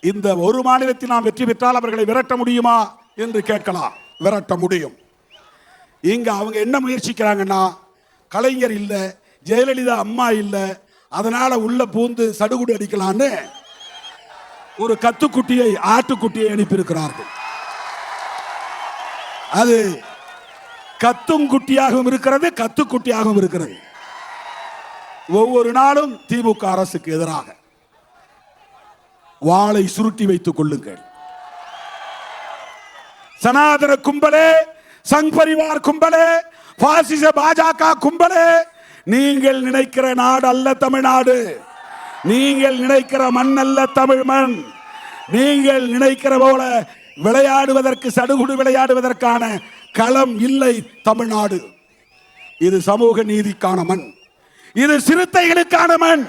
இந்த ஒரு மாநிலத்தில் நாம் வெற்றி பெற்றால் அவர்களை விரட்ட முடியுமா என்று கேட்கலாம். விரட்ட முடியும். இங்க அவங்க என்ன முயற்சிக்கிறாங்கன்னா கலைஞர் இல்லை ஜெயலலிதா அம்மா இல்லை அதனால உள்ள பூந்து சடுகுடு அடிக்கலான்னு ஒரு கத்துக்குட்டியை ஆட்டுக்குட்டியை அனுப்பியிருக்கிறார்கள். அது கத்தும் குட்டியாகவும் இருக்கிறது கத்துக்குட்டியாகவும் இருக்கிறது. ஒவ்வொரு நாளும் திமுக அரசுக்கு எதிராக. வாளை சுருட்டி வைத்துக் கொள்ளுங்கள். சனாதன கும்பலே சங் பரிவார் கும்பலே பாசிச பாஜக கும்பலே நீங்கள் நினைக்கிற நாடு அல்ல தமிழ்நாடு. நீங்கள் நினைக்கிற மண் அல்ல தமிழ் மண். நீங்கள் நினைக்கிற போல விளையாடுவதற்கு சடுகுடு விளையாடுவதற்கான களம் இல்லை தமிழ்நாடு. இது சமூக நீதிக்கான மண். இது சிறுத்தைகளுக்கான மண்.